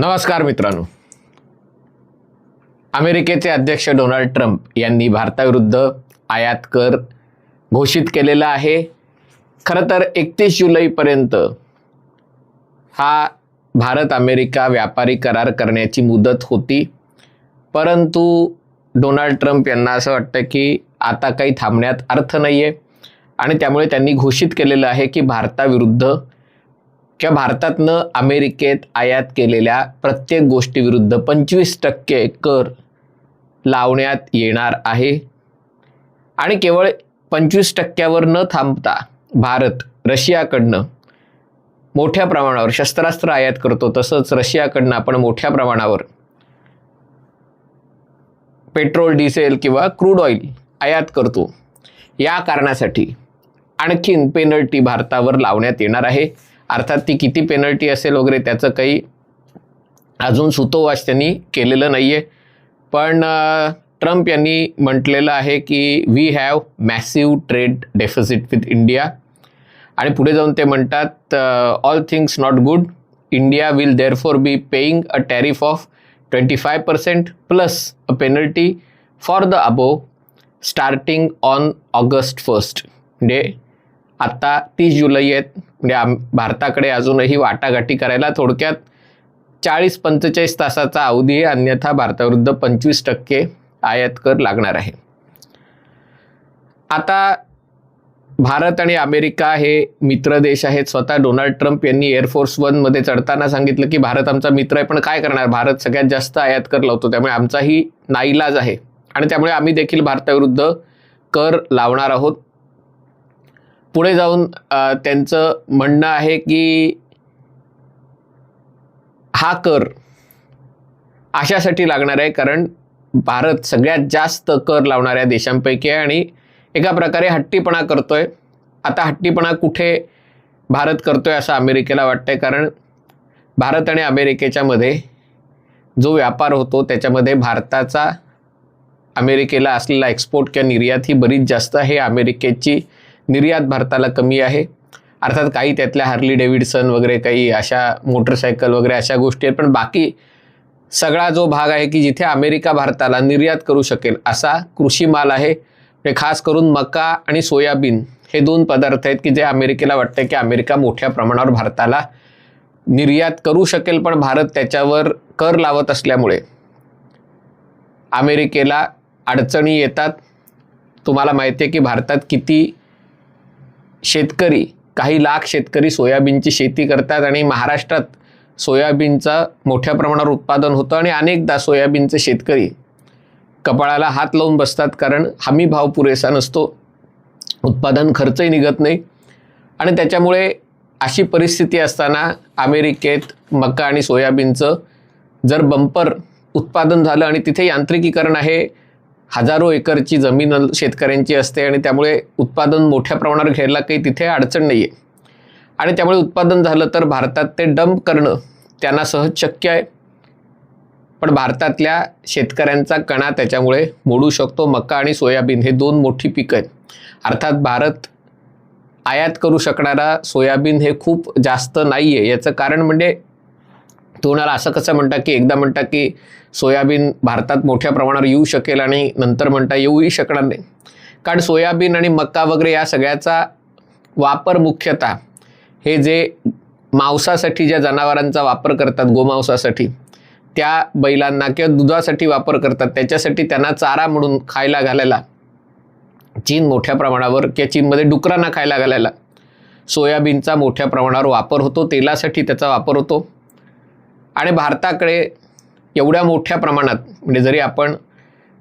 नमस्कार मित्रांनो. अमेरिकेचे अध्यक्ष डोनाल्ड ट्रम्प यांनी भारताविरुद्ध आयात कर घोषित केलेला आहे. खरं तर एकतीस जुलैपर्यंत हा भारत अमेरिका व्यापारी करार करण्याची मुदत होती. परंतु डोनाल्ड ट्रम्प यांना असं वाटतं की आता काही थांबण्यात अर्थ नाही आहे आणि त्यामुळे त्यांनी घोषित केलेलं आहे की भारताविरुद्ध किंवा भारतातनं अमेरिकेत आयात केलेल्या प्रत्येक गोष्टीविरुद्ध पंचवीस टक्के कर लावण्यात येणार आहे. आणि केवळ पंचवीस टक्क्यावर न थांबता भारत रशियाकडनं मोठ्या प्रमाणावर शस्त्रास्त्र आयात करतो तसंच रशियाकडनं आपण मोठ्या प्रमाणावर पेट्रोल डिझेल किंवा क्रूड ऑइल आयात करतो. या कारणासाठी आणखीन पेनल्टी भारतावर लावण्यात येणार आहे. अर्थात ती किती पेनल्टी असेल वगैरे त्याचं काही अजून सुतोवाच त्यांनी केलेलं नाही आहे पण ट्रम्प यांनी म्हटलेलं आहे की we have massive trade deficit with India आणि पुढे जाऊन ते म्हणतात all things not good India will therefore be paying a tariff of twenty five percent plus a penalty for the above starting on August first म्हणजे आत्ता तीस जुलै आहेत. म्हणजे आम भारताकडे अजूनही वाटाघाटी करायला थोडक्यात चाळीस पंचेचाळीस तासाचा अवधी आहे. अन्यथा भारताविरुद्ध पंचवीस टक्के आयात कर लागणार आहे. आता भारत आणि अमेरिका हे मित्र देश आहेत. स्वतः डोनाल्ड ट्रम्प यांनी एअरफोर्स वनमध्ये चढताना सांगितलं की भारत आमचा मित्र आहे पण काय करणार? भारत सगळ्यात जास्त आयात कर लावतो. त्यामुळे आमचाही नाईलाज आहे. आणि त्यामुळे आम्ही देखील भारताविरुद्ध कर लावणार आहोत. पुढे जाऊन त्यांचं म्हणणं आहे की हा कर अशासाठी लागणार आहे कारण भारत सगळ्यात जास्त कर लावणाऱ्या देशांपैकी आहे आणि एका प्रकारे हट्टीपणा करतोय. आता हट्टीपणा कुठे भारत करतोय असं अमेरिकेला वाटतंय कारण भारत आणि अमेरिकेच्या मध्ये जो व्यापार होतो त्याच्यामध्ये भारताचा अमेरिकेला असलेला एक्सपोर्ट किंवा निर्यात ही बरीच जास्त आहे. अमेरिकेची निर्यात भारताला कमी आहे. अर्थात काही त्यातल्या हार्ली डेव्हिडसन वगैरे काही अशा मोटरसायकल वगैरे अशा गोष्टी आहेत. पण बाकी सगळा जो भाग आहे की जिथे अमेरिका भारताला निर्यात करू शकेल असा कृषी माल आहे. म्हणजे खास करून मका आणि सोयाबीन हे दोन पदार्थ आहेत की जे अमेरिकेला वाटतं की अमेरिका मोठ्या प्रमाणावर भारताला निर्यात करू शकेल पण भारत त्याच्यावर कर लावत असल्यामुळे अमेरिकेला अडचणी येतात. तुम्हाला माहिती आहे की भारतात किती शेतकरी काही लाख शेतकरी सोयाबीनची शेती करतात आणि महाराष्ट्रात सोयाबीनचं मोठ्या प्रमाणावर उत्पादन होतं आणि अनेकदा सोयाबीनचे शेतकरी कपाळाला हात लावून बसतात कारण हमी भाव पुरेसा नसतो उत्पादन खर्चही निघत नाही आणि त्याच्यामुळे अशी परिस्थिती असताना अमेरिकेत मका आणि सोयाबीनचं जर बंपर उत्पादन झालं आणि तिथे यांत्रिकीकरण आहे हजारो एकरची जमीन शेतकऱ्यांची असते आणि त्यामुळे उत्पादन मोठ्या प्रमाणावर घ्यायला काही तिथे अडचण नाही आहे आणि त्यामुळे उत्पादन झालं तर भारतात ते डंप करणं त्यांना सहज शक्य आहे. पण भारतातल्या शेतकऱ्यांचा कणा त्याच्यामुळे मोडू शकतो. मका आणि सोयाबीन हे दोन मोठी पिकं आहेत. अर्थात भारत आयात करू शकणारा सोयाबीन हे खूप जास्त नाही आहे याचं कारण म्हणजे तुम्हाला असं कसं म्हणता की एकदा म्हणता की सोयाबीन भारतात मोठ्या प्रमाणावर येऊ शकेल आणि नंतर म्हणता येऊही शकणार नाही. कारण सोयाबीन आणि मका वगैरे या सगळ्याचा वापर मुख्यतः हे जे मांसासाठी ज्या जनावरांचा वापर करतात गोमांसासाठी त्या बैलांना किंवा दुधासाठी वापर करतात त्याच्यासाठी त्यांना चारा म्हणून खायला घालायला चीन मोठ्या प्रमाणावर किंवा चीनमध्ये डुकरांना खायला घालायला सोयाबीनचा मोठ्या प्रमाणावर वापर होतो तेलासाठी त्याचा वापर होतो. आणि भारताकडे एवढ्या मोठ्या प्रमाणात म्हणजे जरी आपण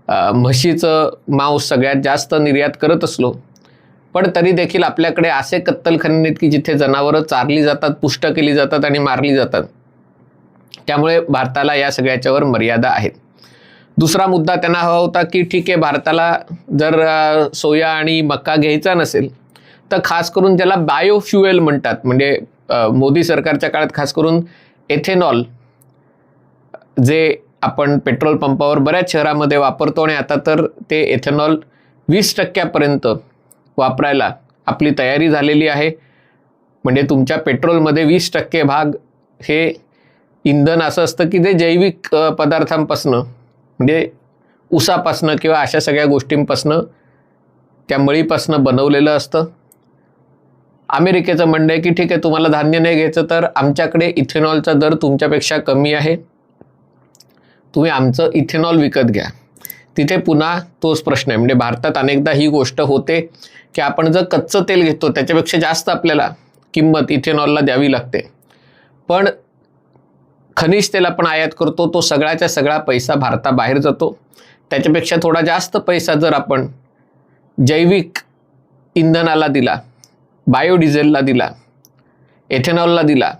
म्हशीचं मांस सगळ्यात जास्त निर्यात करत असलो पण तरी देखील आपल्याकडे असे कत्तलखाने आहेत की जिथे जनावरं चारली जातात पुष्ट केली जातात आणि मारली जातात. त्यामुळे भारताला या सगळ्याच्यावर मर्यादा आहेत. दुसरा मुद्दा त्यांना हवा होता की ठीक आहे भारताला जर सोया आणि मक्का घ्यायचा नसेल तर खास करून ज्याला बायोफ्युएल म्हणतात म्हणजे मोदी सरकारच्या काळात खास करून एथेनॉल जे आपण पेट्रोल पंपावर बऱ्याच शहरामध्ये वापरतो आणि आता तर ते एथेनॉल वीस टक्क्यापर्यंत वापरायला आपली तयारी झालेली आहे. म्हणजे तुमच्या पेट्रोलमध्ये वीस टक्के भाग हे इंधन असं असतं की ते जैविक पदार्थांपासनं म्हणजे उसापासनं किंवा अशा सगळ्या गोष्टींपासनं त्या मळीपासनं बनवलेलं असतं. अमेरिकेचं म्हणणं आहे की ठीक आहे तुम्हाला धान्य नाही घ्यायचं तर आमच्याकडे इथेनॉलचा दर तुमच्यापेक्षा कमी आहे. तुम्ही आमचं इथेनॉल विकत घ्या. तिथे पुन्हा तोच प्रश्न आहे. म्हणजे भारतात अनेकदा ही गोष्ट होते की आपण जर कच्चं तेल घेतो त्याच्यापेक्षा जास्त आपल्याला किंमत इथेनॉलला द्यावी लागते. पण खनिज तेल आपण आयात करतो तो सगळ्याच्या सगळा पैसा भारताबाहेर जातो. त्याच्यापेक्षा थोडा जास्त पैसा जर आपण जैविक इंधनाला दिला बायोडिझेलला दिला एथेनॉलला दिला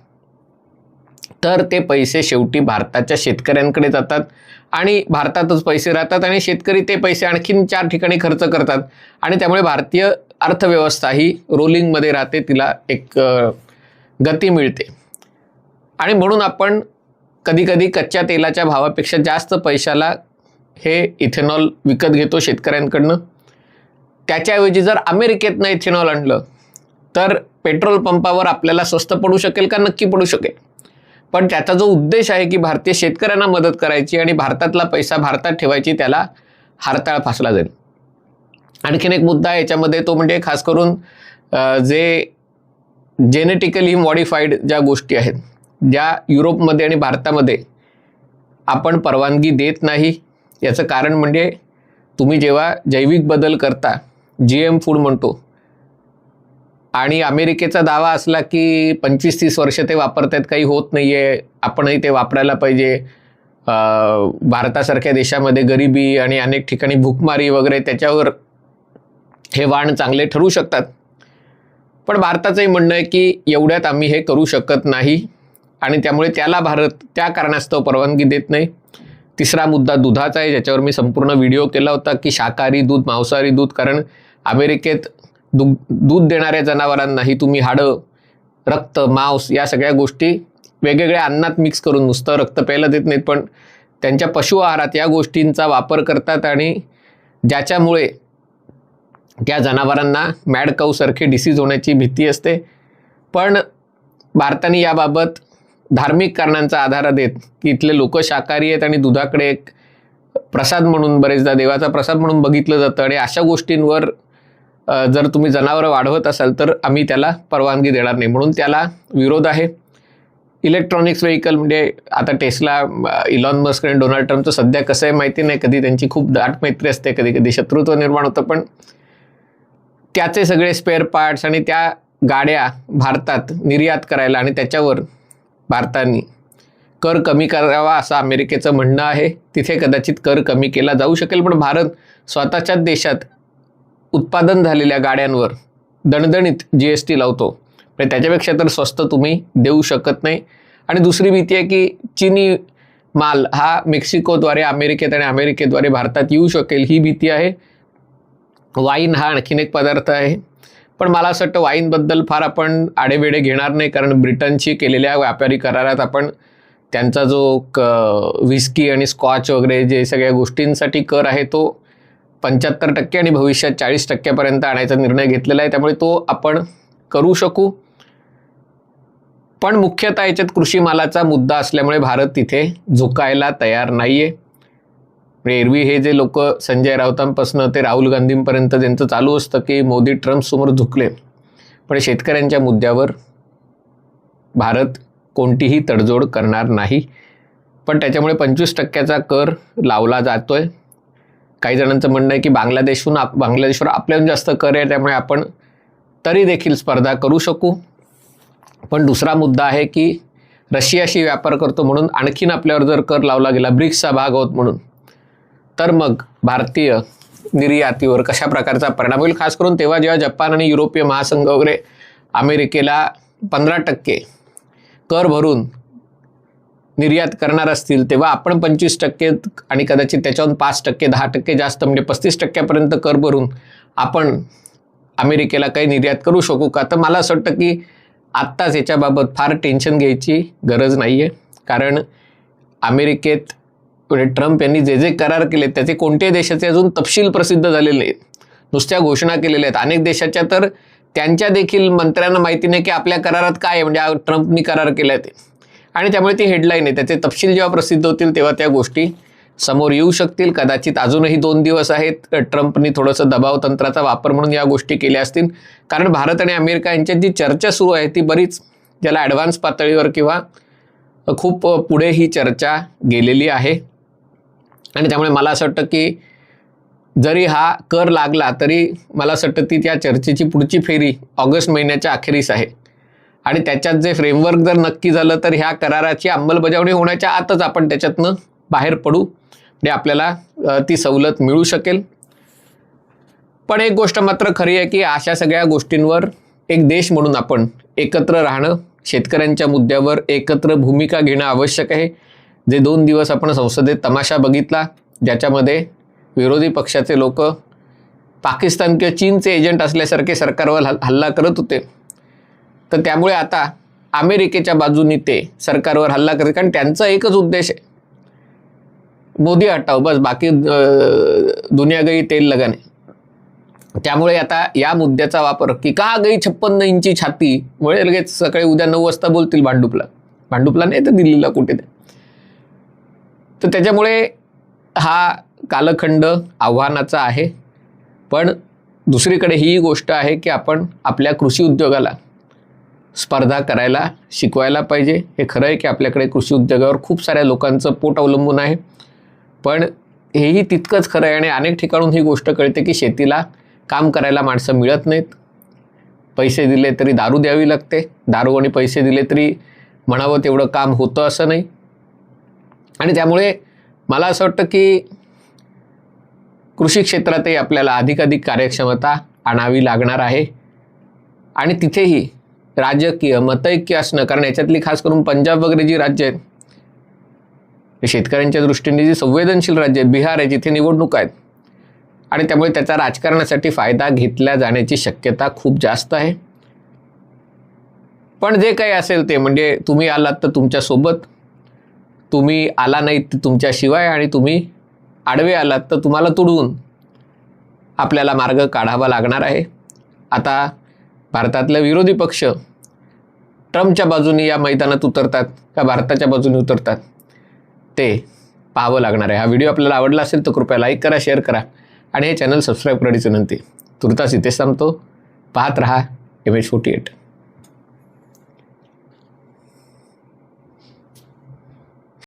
तर ते पैसे शेवटी भारताच्या शेतकऱ्यांकडे जातात आणि भारतातच पैसे राहतात आणि शेतकरी ते पैसे आणखीन चार ठिकाणी खर्च करतात. आणि त्यामुळे भारतीय अर्थव्यवस्था ही रोलिंगमध्ये राहते तिला एक गती मिळते. आणि म्हणून आपण कधीकधी कच्च्या तेलाच्या भावापेक्षा जास्त पैशाला हे इथेनॉल विकत घेतो शेतकऱ्यांकडनं. त्याच्याऐवजी जर अमेरिकेतनं इथेनॉल आणलं तर पेट्रोल पंपावर आपल्याला स्वस्त पडू शकेल का? नक्की पडू शकेल. पण त्याचा जो उद्देश आहे की भारतीय शेतकऱ्यांना मदत करायची आणि भारतातला पैसा भारतात ठेवायची त्याला हरताळ फासला जाईल. आणखीन एक मुद्दा आहे याच्यामध्ये तो म्हणजे खास करून जे जेनेटिकली मॉडिफाईड ज्या गोष्टी आहेत ज्या युरोपमध्ये आणि भारतामध्ये आपण परवानगी देत नाही याचं कारण म्हणजे तुम्ही जेव्हा जैविक बदल करता जी एम फूड म्हणतो आणि अमेरिकेचा दावा असला की पंचवीस तीस वर्ष ते वापरतात काही होत नाही आहे आपणही ते वापरायला पाहिजे. भारतासारख्या देशामध्ये गरिबी आणि अनेक ठिकाणी भूकमारी वगैरे त्याच्यावर हे वाण चांगले ठरू शकतात. पण भारताचंही म्हणणं आहे की एवढ्यात आम्ही हे करू शकत नाही आणि त्यामुळे त्याला भारत त्या कारणास्तव परवानगी देत नाही. तिसरा मुद्दा दुधाचा आहे ज्याच्यावर मी संपूर्ण व्हिडिओ केला होता की शाकाहारी दूध मांसाहारी दूध कारण अमेरिकेत दुग दूध देणाऱ्या जनावरांनाही तुम्ही हाडं रक्त मांस या सगळ्या गोष्टी वेगवेगळ्या अन्नात मिक्स करून नुसतं रक्त प्यायला देत नाहीत पण त्यांच्या पशु आहारात या गोष्टींचा वापर करतात आणि ज्याच्यामुळे त्या जनावरांना मॅडकाऊसारखे डिसीज होण्याची भीती असते. पण भारताने याबाबत धार्मिक कारणांचा आधार देत की इथले लोक शाकाहारी आहेत आणि दुधाकडे एक प्रसाद म्हणून बरेचदा देवाचा प्रसाद म्हणून बघितलं जातं आणि अशा गोष्टींवर जर तुम्ही जनावरं वाढवत असाल तर आम्ही त्याला परवानगी देणार नाही. म्हणून त्याला विरोध आहे. इलेक्ट्रॉनिक्स व्हेकल म्हणजे आता टेस्ला इलॉन मस्क आणि डोनाल्ड ट्रम्पचं सध्या कसं आहे माहिती नाही. कधी त्यांची खूप दाट मैत्री असते कधी कधी शत्रुत्व निर्माण होतं. पण त्याचे सगळे स्पेअर पार्ट्स आणि त्या गाड्या भारतात निर्यात करायला आणि त्याच्यावर भारताने कर कमी करावा असं अमेरिकेचं म्हणणं आहे. तिथे कदाचित कर कमी केला जाऊ शकेल पण भारत स्वतःच्याच देशात उत्पादन झालेल्या गाड्यांवर दणदणीत जी एस टी लावतो. म्हणजे त्याच्यापेक्षा तर स्वस्त तुम्ही देऊ शकत नाही. आणि दुसरी भीती आहे की चीनी माल हा मेक्सिकोद्वारे अमेरिकेत आणि अमेरिकेद्वारे भारतात येऊ शकेल ही भीती आहे. वाईन हा आणखीन एक पदार्थ आहे. पण मला असं वाटतं वाईनबद्दल फार आपण आडेवेडे घेणार नाही कारण ब्रिटनशी केलेल्या व्यापारी करारात आपण त्यांचा जो क व्हिस्की आणि स्कॉच वगैरे जे सगळ्या गोष्टींसाठी कर आहे तो पंच्याहत्तर टक्के आणि भविष्यात चाळीस टक्क्यापर्यंत आणायचा निर्णय घेतलेला आहे. त्यामुळे तो आपण करू शकू. पण मुख्यतः याच्यात कृषी मालाचा मुद्दा असल्यामुळे भारत तिथे झुकायला तयार नाही आहे म्हणजे एरवी हे जे लोक संजय राऊतांपासून ते राहुल गांधींपर्यंत त्यांचं चालू असतं की मोदी ट्रम्पसमोर झुकले. पण शेतकऱ्यांच्या मुद्द्यावर भारत कोणतीही तडजोड करणार नाही. पण त्याच्यामुळे पंचवीस टक्क्याचा कर लावला जातो आहे काही जणांचं म्हणणं आहे की बांगलादेशहून आप बांगलादेशवर आपल्याहून जास्त कर आहे त्यामुळे आपण तरी देखील स्पर्धा करू शकू. पण दुसरा मुद्दा आहे की रशियाशी व्यापार करतो म्हणून आणखीन आपल्यावर जर कर लावला गेला ब्रिक्सचा भाग आहोत म्हणून तर मग भारतीय निर्यातीवर कशा प्रकारचा परिणाम होईल? खास करून तेव्हा जेव्हा जपान आणि युरोपीय महासंघ वगैरे अमेरिकेला पंधरा टक्के कर भरून निर्यात करणार असतील तेव्हा आपण पंचवीस टक्के आणि कदाचित त्याच्याहून पाच टक्के दहा टक्के जास्त म्हणजे पस्तीस टक्क्यापर्यंत कर भरून आपण अमेरिकेला काही निर्यात करू शकू का? तर मला असं वाटतं की आत्ताच याच्याबाबत फार टेन्शन घ्यायची गरज नाही आहे कारण अमेरिकेत म्हणजे ट्रम्प यांनी जे जे करार केले त्याचे कोणत्याही देशाचे अजून तपशील प्रसिद्ध झालेले नाहीत नुसत्या घोषणा केलेल्या आहेत. अनेक देशाच्या तर त्यांच्या देखील मंत्र्यांना माहिती नाही की आपल्या करारात काय आहे. म्हणजे ट्रम्पनी करार केला ते. आणि त्यामुळे ती हेडलाईन आहे. त्याचे तपशील जेव्हा प्रसिद्ध होतील तेव्हा त्या गोष्टी समोर येऊ शकतील. कदाचित अजूनही दोन दिवस आहेत. ट्रम्पनी थोडंसं दबाव तंत्राचा वापर म्हणून या गोष्टी केल्या असतील. कारण भारत आणि अमेरिका यांच्यात जी चर्चा सुरू आहे ती बरीच ज्याला ॲडव्हान्स पातळीवर किंवा खूप पुढे ही चर्चा गेलेली आहे. आणि त्यामुळे मला असं वाटतं की जरी हा कर लागला तरी मला असं वाटतं ती त्या चर्चेची पुढची फेरी ऑगस्ट महिन्याच्या अखेरीस आहे. आणि त्याच्यात जे फ्रेमवर्क जर नक्की झालं तर ह्या कराराची अंमलबजावणी होण्याच्या आतच आपण त्याच्यातनं बाहेर पडू. म्हणजे आपल्याला ती सवलत मिळू शकेल. पण एक गोष्ट मात्र खरी आहे की अशा सगळ्या गोष्टींवर एक देश म्हणून आपण एकत्र राहणं शेतकऱ्यांच्या मुद्द्यावर एकत्र भूमिका घेणं आवश्यक आहे. जे दोन दिवस आपण संसदेत तमाशा बघितला ज्याच्यामध्ये विरोधी पक्षाचे लोक पाकिस्तान किंवा चीनचे एजंट असल्यासारखे सरकारवर हल- हल्ला करत होते. तर त्यामुळे आता अमेरिकेच्या बाजूनी ते सरकारवर हल्ला करते कारण त्यांचा एकच उद्देश आहे. मोदी हटाव बस. बाकी अं, दुनिया गई तेल लगाने. त्यामुळे आता या मुद्द्याचा वापर की का गई छप्पन्न इंची छाती? मुळे लगेच सकाळी उद्या नऊ वाजता बोलतील भांडुपला. भांडुपला नाही तर दिल्लीला कुठे ते तर त्याच्यामुळे हा कालखंड आव्हानाचा आहे. पण दुसरीकडे ही गोष्ट आहे की आपण आपल्या कृषी उद्योगाला स्पर्धा करायला शिकवायला पाहिजे. हे खरं आहे की आपल्याकडे कृषी उद्योगावर खूप साऱ्या लोकांचं पोट अवलंबून आहे. पण हेही तितकंच खरं आहे आणि अनेक ठिकाणून ही गोष्ट कळते की शेतीला काम करायला माणसं मिळत नाहीत. पैसे दिले तरी दारू द्यावी लागते. दारू आणि पैसे दिले तरी म्हणावं तेवढं काम होतं असं नाही. आणि त्यामुळे मला असं वाटतं की कृषी क्षेत्रातही आपल्याला अधिकाधिक कार्यक्षमता आणावी लागणार आहे. आणि तिथेही राजकीय मतैक्य असणं कारण याच्यातली खास करून पंजाब वगैरे जी राज्य आहेत शेतकऱ्यांच्या दृष्टीने जी संवेदनशील राज्य आहेत बिहार आहे जिथे निवडणूक आहेत आणि त्यामुळे त्याचा राजकारणासाठी फायदा घेतला जाण्याची शक्यता खूप जास्त आहे. पण जे काही असेल ते म्हणजे तुम्ही आलात तर तुमच्यासोबत तुम्ही आला नाहीत तर तुमच्याशिवाय आणि तुम्ही आडवे आलात तर तुम्हाला तुडवून आपल्याला मार्ग काढावा लागणार आहे. आता भारतातले विरोधी पक्ष ट्रम्पच्या बाजूने या मैदानात उतरतात का भारताच्या बाजूने उतरतात? ते पाहावं लागणार आहे. हा व्हिडिओ आपल्याला आवडला असेल तर कृपया लाईक करा शेअर करा आणि हे चॅनल सबस्क्राईब करण्याची विनंती. तुर्तास इथेच थांबतो. पाहत रहा एम एच फोर्टी एट.